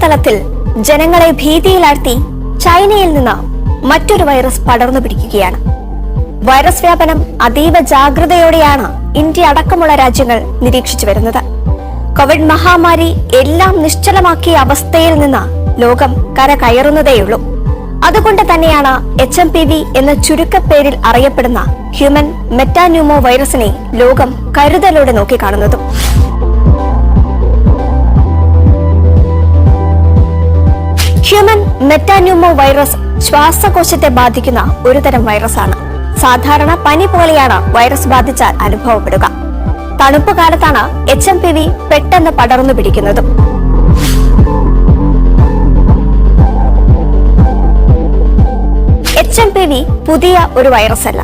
ആഗോളതലത്തിൽ ജനങ്ങളെ ഭീതിയിലാഴ്ത്തി ചൈനയിൽ നിന്ന് മറ്റൊരു വൈറസ് പടർന്നു പിടിക്കുകയാണ്. വൈറസ് വ്യാപനം അതീവ ജാഗ്രതയോടെയാണ് ഇന്ത്യ അടക്കമുള്ള രാജ്യങ്ങൾ നിരീക്ഷിച്ചു വരുന്നത്. കോവിഡ് മഹാമാരി എല്ലാം നിശ്ചലമാക്കിയ അവസ്ഥയിൽ നിന്ന് ലോകം കര കയറുന്നതേയുള്ളൂ അതുകൊണ്ട് തന്നെയാണ് എച്ച് എം പി വി എന്ന ചുരുക്കപ്പേരിൽ അറിയപ്പെടുന്ന ഹ്യൂമൻ മെറ്റാന്യൂമോ വൈറസിനെ ലോകം കരുതലോടെ നോക്കിക്കാണുന്നതും. മെറ്റാന്യൂമോ വൈറസ് ശ്വാസകോശത്തെ ബാധിക്കുന്ന ഒരുതരം വൈറസാണ്. സാധാരണ പനി പോലെയാണ് വൈറസ് ബാധിച്ചാൽ അനുഭവപ്പെടുക. തണുപ്പ് കാലത്താണ് എച്ച് എം പി വി പെട്ടെന്ന് പടർന്നു പിടിക്കുന്നതും. എച്ച് എം പി വി പുതിയ ഒരു വൈറസ് അല്ല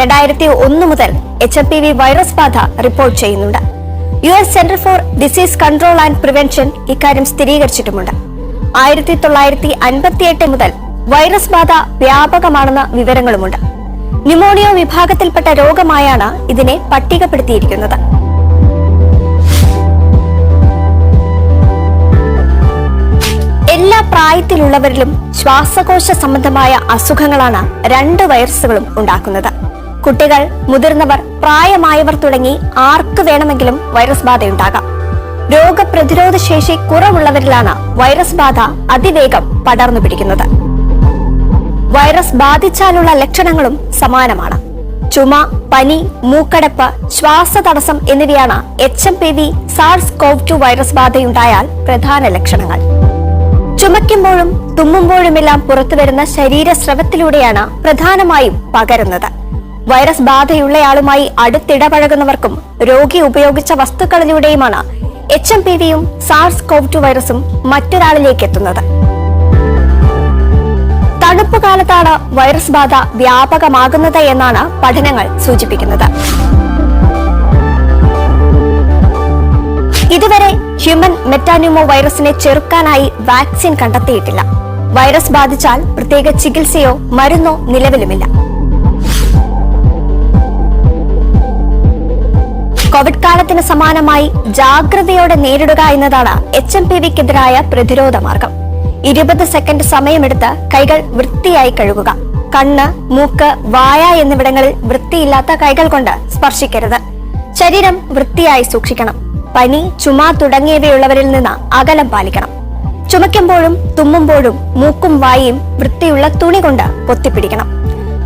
രണ്ടായിരത്തി ഒന്ന് മുതൽ H M P V virus ബാധ റിപ്പോർട്ട് ചെയ്യുന്നുണ്ട്. U S Center for Disease Control and Prevention ഇക്കാര്യം സ്ഥിരീകരിച്ചിട്ടുമുണ്ട്. ആയിരത്തി തൊള്ളായിരത്തി അൻപത്തിയെട്ട് മുതൽ വൈറസ് ബാധ വ്യാപകമാണെന്ന വിവരങ്ങളുമുണ്ട്. ന്യൂമോണിയോ വിഭാഗത്തിൽപ്പെട്ട രോഗമായാണ് ഇതിനെ പട്ടികപ്പെടുത്തിയിരിക്കുന്നത്. എല്ലാ പ്രായത്തിലുള്ളവരിലും ശ്വാസകോശ സംബന്ധമായ അസുഖങ്ങളാണ് രണ്ട് വൈറസുകളും ഉണ്ടാക്കുന്നത്. കുട്ടികൾ മുതിർന്നവർ പ്രായമായവർ തുടങ്ങി ആർക്ക് വേണമെങ്കിലും വൈറസ് ബാധയുണ്ടാകാം. രോഗപ്രതിരോധ ശേഷി കുറവുള്ളവരിലാണ് വൈറസ് ബാധ അതിവേഗം പടർന്നു പിടിക്കുന്നത്. വൈറസ് ബാധിച്ചാലുള്ള ലക്ഷണങ്ങളും സമാനമാണ്. ചുമ പനി മൂക്കടപ്പ് ശ്വാസതടസ്സം എന്നിവയാണ് H M P V SARS CoV two virus ബാധയുണ്ടായാൽ പ്രധാന ലക്ഷണങ്ങൾ. ചുമയ്ക്കുമ്പോഴും തുമ്മുമ്പോഴുമെല്ലാം പുറത്തുവരുന്ന ശരീരസ്രവത്തിലൂടെയാണ് പ്രധാനമായും പകരുന്നത്. വൈറസ് ബാധയുള്ളയാളുമായി അടുത്തിടപഴകുന്നവർക്കും രോഗി ഉപയോഗിച്ച വസ്തുക്കളിലൂടെയുമാണ് എച്ച് എം പി വിയും സാർസ് കോവ് ടു വൈറസും മറ്റൊരാളിലേക്ക് എത്തുന്നത്. തണുപ്പ് കാലത്താണ് വൈറസ് ബാധ വ്യാപകമാകുന്നത് എന്നാണ് പഠനങ്ങൾ സൂചിപ്പിക്കുന്നത്. ഇതുവരെ ഹ്യൂമൻ മെറ്റാന്യൂമോ വൈറസിനെ ചെറുക്കാനായി വാക്സിൻ കണ്ടെത്തിയിട്ടില്ല. വൈറസ് ബാധിച്ചാൽ പ്രത്യേക ചികിത്സയോ മരുന്നോ നിലവിലുമില്ല. കാലത്തിന് സമാനമായി ജാഗ്രതയോടെ നേരിടുക എന്നതാണ് എച്ച് എം പി വിക്കെതിരായ പ്രതിരോധ മാർഗം. ഇരുപത് സെക്കൻഡ് സമയമെടുത്ത് കൈകൾ വൃത്തിയായി കഴുകുക. കണ്ണ് മൂക്ക് വായ എന്നിവിടങ്ങളിൽ വൃത്തിയില്ലാത്ത കൈകൾ കൊണ്ട് സ്പർശിക്കരുത്. ശരീരം വൃത്തിയായി സൂക്ഷിക്കണം. പനി ചുമ തുടങ്ങിയവയുള്ളവരിൽ നിന്ന് അകലം പാലിക്കണം. ചുമയ്ക്കുമ്പോഴും തുമ്മുമ്പോഴും മൂക്കും വായയും വൃത്തിയുള്ള തുണി കൊണ്ട് പൊത്തിപ്പിടിക്കണം.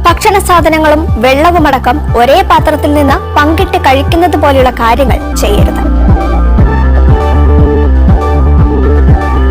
ഭക്ഷണ സാധനങ്ങളും വെള്ളവുമടക്കം ഒരേ പാത്രത്തിൽ നിന്ന് പങ്കിട്ട് കഴിക്കുന്നത് പോലെയുള്ള കാര്യങ്ങൾ ചെയ്യരുത്.